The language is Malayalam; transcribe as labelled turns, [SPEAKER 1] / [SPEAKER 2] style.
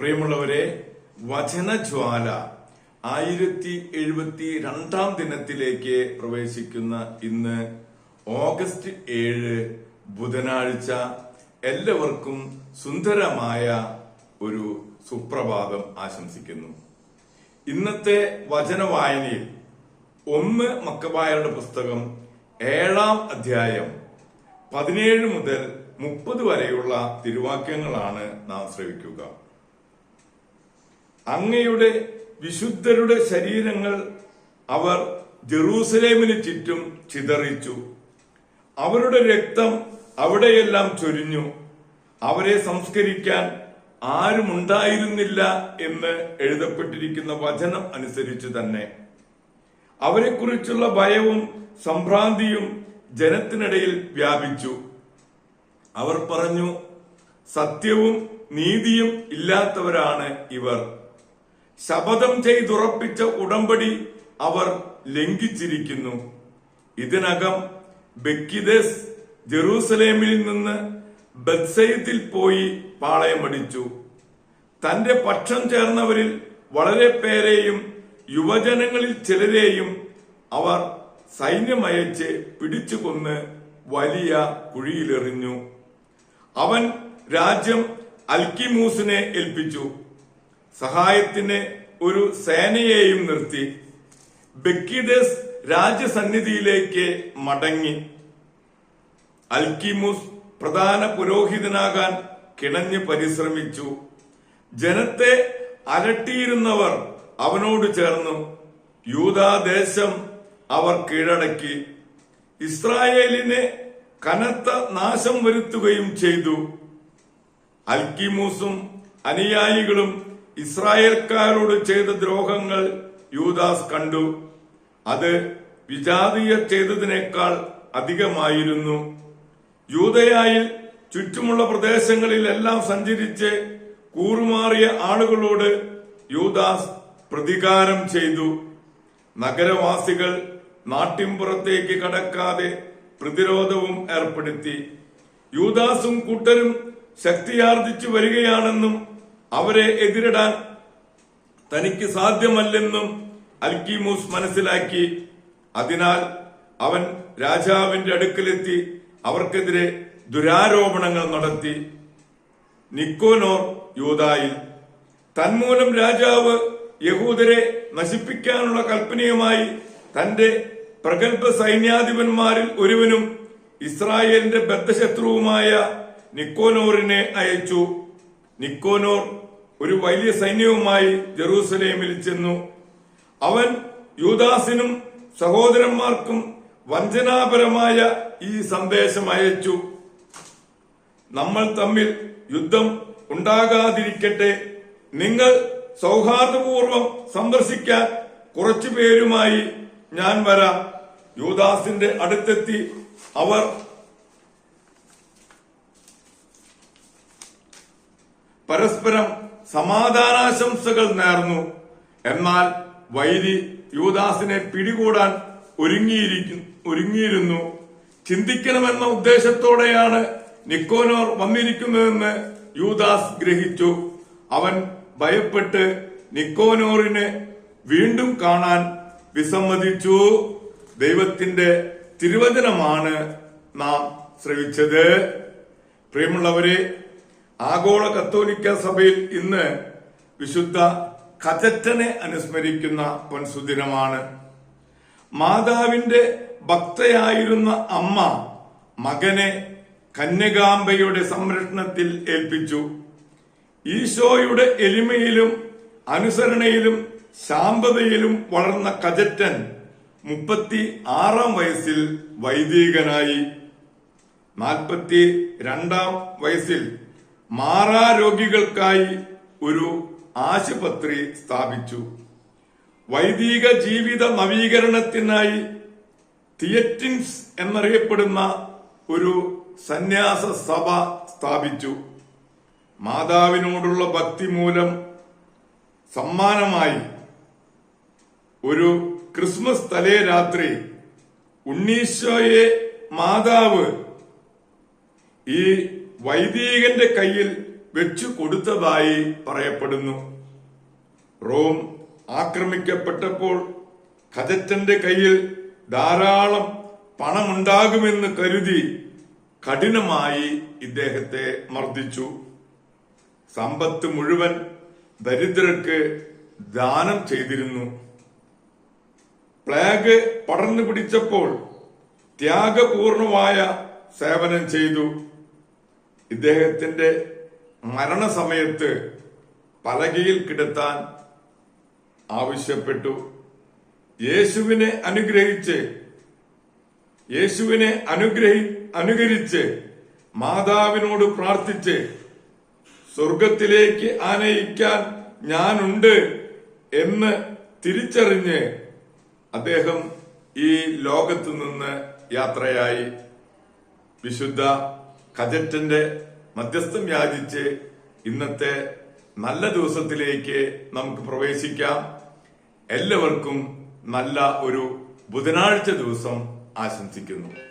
[SPEAKER 1] പ്രിയമുള്ളവരെ വചനജ്വാല ആയിരത്തി എഴുപത്തി രണ്ടാം ദിനത്തിലേക്ക് പ്രവേശിക്കുന്ന ഇന്ന് ഓഗസ്റ്റ് ഏഴ് ബുധനാഴ്ച എല്ലാവർക്കും സുന്ദരമായ ഒരു സുപ്രഭാതം ആശംസിക്കുന്നു. ഇന്നത്തെ വചന വായനയിൽ ഒന്ന് മക്കബായരുടെ പുസ്തകം ഏഴാം അധ്യായം പതിനേഴ് മുതൽ മുപ്പത് വരെയുള്ള തിരുവാക്യങ്ങളാണ് നാം ശ്രവിക്കുക. അങ്ങയുടെ വിശുദ്ധരുടെ ശരീരങ്ങൾ അവർ ജെറൂസലേമിന് ചുറ്റും ചിതറിച്ചു. അവരുടെ രക്തം അവിടെയെല്ലാം ചൊരിഞ്ഞു. അവരെ സംസ്കരിക്കാൻ ആരുമുണ്ടായിരുന്നില്ല എന്ന് എഴുതപ്പെട്ടിരിക്കുന്ന വചനം അനുസരിച്ച് തന്നെ. അവരെക്കുറിച്ചുള്ള ഭയവും സംഭ്രാന്തിയും ജനത്തിനിടയിൽ വ്യാപിച്ചു. അവർ പറഞ്ഞു സത്യവും നീതിയും ഇല്ലാത്തവരാണ് ഇവർ. ശപഥം ചെയ്തുറപ്പിച്ച ഉടമ്പടി അവർ ലംഘിച്ചിരിക്കുന്നു. ഇതിനകം ബെക്കിദസ് ജെറൂസലേമിൽ നിന്ന് ബത്സയത്തിൽ പോയി പാളയമടിച്ചു തന്റെ പക്ഷം ചേർന്നവരിൽ വളരെ പേരെയും യുവജനങ്ങളിൽ ചിലരെയും അവർ സൈന്യമയച്ച് പിടിച്ചു കൊന്ന് വലിയ കുഴിയിലെറിഞ്ഞു. അവൻ രാജ്യം അൽക്കിമൂസിനെ ഏൽപ്പിച്ചു. സഹായത്തിന് ഒരു സേനയെയും നിർത്തി ബക്കിദേസ് രാജ്യസന്നിധിയിലേക്ക് മടങ്ങി. അൽക്കിമുസ് പ്രധാന പുരോഹിതനാകാൻ കിണഞ്ഞ് പരിശ്രമിച്ചു. ജനത്തെ അലട്ടിയിരുന്നവർ അവനോട് ചേർന്നു. യൂതാദേശം അവർ കീഴടക്കി. ഇസ്രായേലിനെ കനത്ത നാശം വരുത്തുകയും ചെയ്തു. അൽക്കിമൂസും അനുയായികളും ഇസ്രായേൽക്കാരോട് ചെയ്ത ദ്രോഹങ്ങൾ യൂദാസ് കണ്ടു. അത് വിജാതീയ ചെയ്തതിനേക്കാൾ അധികമായിരുന്നു. യൂതയായിൽ ചുറ്റുമുള്ള പ്രദേശങ്ങളിലെല്ലാം സഞ്ചരിച്ച് കൂറുമാറിയ ആളുകളോട് യൂദാസ് പ്രതികാരം ചെയ്തു. നഗരവാസികൾ നാട്ടിൻപുറത്തേക്ക് കടക്കാതെ പ്രതിരോധവും ഏർപ്പെടുത്തി. യൂദാസും കൂട്ടരും ശക്തിയാർജിച്ചു വരികയാണെന്നും അവരെ എതിരിടാൻ തനിക്ക് സാധ്യമല്ലെന്നും അൽക്കിമൂസ് മനസ്സിലാക്കി. അതിനാൽ അവൻ രാജാവിന്റെ അടുക്കലെത്തി അവർക്കെതിരെ ദുരാരോപണങ്ങൾ നടത്തി. നിക്കോനോർ യൂതായിൽ തന്മൂലം രാജാവ് യഹൂദരെ നശിപ്പിക്കാനുള്ള കൽപ്പനയുമായി തന്റെ പ്രഗത്ഭ സൈന്യാധിപന്മാരിൽ ഒരുവനും ഇസ്രായേലിന്റെ ബദ്ധശത്രുവുമായ നിക്കോനോറിനെ അയച്ചു. നിക്കോനോർ ഒരു വലിയ സൈന്യവുമായി ജെറൂസലേമിൽ ചെന്നു. അവൻ യൂദാസിനും സഹോദരന്മാർക്കും വഞ്ചനാപരമായ ഈ സന്ദേശം അയച്ചു. നമ്മൾ തമ്മിൽ യുദ്ധം ഉണ്ടാകാതിരിക്കട്ടെ. നിങ്ങൾ സൗഹാർദ്ദപൂർവം സന്ദർശിക്കാൻ കുറച്ചു പേരുമായി ഞാൻ വരാം. യൂദാസിന്റെ അടുത്തെത്തി അവർ പരസ്പരം സമാധാനാശംസകൾ നേർന്നു. എന്നാൽ വൈരി യുവദാസിനെ പിടികൂടാൻ ഒരുങ്ങിയിരുന്നു. ചിന്തിക്കണമെന്ന ഉദ്ദേശത്തോടെയാണ് നിക്കോനോർ വന്നിരിക്കുന്നതെന്ന് യൂദാസ് ഗ്രഹിച്ചു. അവൻ ഭയപ്പെട്ട് നിക്കോനോറിനെ വീണ്ടും കാണാൻ വിസമ്മതിച്ചു. ദൈവത്തിന്റെ തിരുവചനമാണ് നാം ശ്രവിച്ചത്. പ്രിയമുള്ളവരെ ആഗോള കത്തോലിക്ക സഭയിൽ ഇന്ന് വിശുദ്ധ കഥറ്റനെ അനുസ്മരിക്കുന്ന പൊൻസുദിനമാണ്. മാതാവിന്റെ ഭക്തയായിരുന്ന അമ്മ മകനെ കന്യകാംബയുടെ സംരക്ഷണത്തിൽ ഏൽപ്പിച്ചു. ഈശോയുടെ എളിമയിലും അനുസരണയിലും ശാന്തതയിലും വളർന്ന കജറ്റൻ മുപ്പത്തി ആറാം വയസ്സിൽ വൈദികനായി. നാൽപ്പത്തി രണ്ടാം വയസ്സിൽ മാറാരോഗികൾക്കായി ഒരു ആശുപത്രി സ്ഥാപിച്ചു. വൈദിക ജീവിത നവീകരണത്തിനായി തിയറ്റിൻസ് എന്നറിയപ്പെടുന്ന ഒരു സന്യാസ സഭ സ്ഥാപിച്ചു. മാതാവിനോടുള്ള ഭക്തി മൂലം സമ്മാനമായി ഒരു ക്രിസ്മസ് തലേ രാത്രി ഉണ്ണീശോയെ മാതാവ് ഈ വൈദികന്റെ കയ്യിൽ വെച്ചു കൊടുത്തതായി പറയപ്പെടുന്നു. റോം ആക്രമിക്കപ്പെട്ടപ്പോൾ ഖജറ്റന്റെ കയ്യിൽ ധാരാളം പണമുണ്ടാകുമെന്ന് കരുതി കഠിനമായി ഇദ്ദേഹത്തെ മർദ്ദിച്ചു. സമ്പത്ത് മുഴുവൻ ദരിദ്രർക്ക് ദാനം ചെയ്തിരുന്നു. പ്ലേഗ് പടർന്നു പിടിച്ചപ്പോൾ ത്യാഗപൂർണമായ സേവനം ചെയ്തു. ഇദ്ദേഹത്തിന്റെ മരണസമയത്ത് പലകയിൽ കിടത്താൻ ആവശ്യപ്പെട്ടു. യേശുവിനെ അനുഗ്രഹിച്ച് യേശുവിനെ അനുഗ്രഹി അനുകരിച്ച് മാതാവിനോട് പ്രാർത്ഥിച്ച് സ്വർഗത്തിലേക്ക് ആനയിക്കാൻ ഞാനുണ്ട് എന്ന് തിരിച്ചറിഞ്ഞ് അദ്ദേഹം ഈ ലോകത്തു നിന്ന് യാത്രയായി. വിശുദ്ധ ഖജറ്റന്റെ മധ്യസ്ഥം യാചിച്ച് ഇന്നത്തെ നല്ല ദിവസത്തിലേക്ക് നമുക്ക് പ്രവേശിക്കാം. എല്ലാവർക്കും നല്ല ഒരു ബുധനാഴ്ച ദിവസം ആശംസിക്കുന്നു.